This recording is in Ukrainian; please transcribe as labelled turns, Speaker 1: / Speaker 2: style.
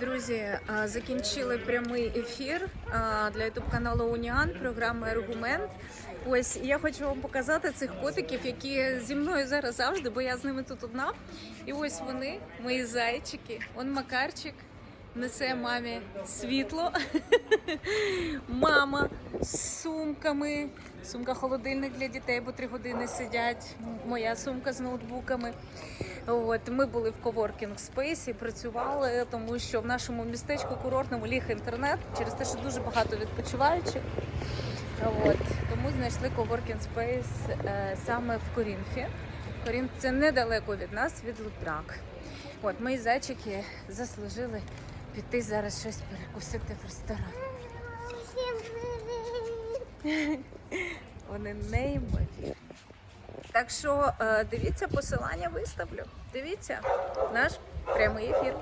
Speaker 1: Друзі, закінчили прямий ефір для ютуб каналу Уніан програми Аргумент. Ось я хочу вам показати цих котиків, які зі мною зараз завжди, бо я з ними тут одна. І ось вони, мої зайчики. Он Макарчик несе мамі світло. Мама з сумками. Сумка холодильник для дітей, бо три години сидять. Моя сумка з ноутбуками. От ми були в коворкінг спейсі, працювали, тому що в нашому містечку курортному ліг інтернет через те, що дуже багато відпочиваючих. От тому знайшли коворкінг спейс е, саме в Корінфі. Корінф це недалеко від нас, від Лутрак. От мої зайчики заслужили піти зараз щось перекусити в ресторан. Вони неймовірні. Так що е, дивіться посилання, виставлю. Дивіться наш прямий ефір.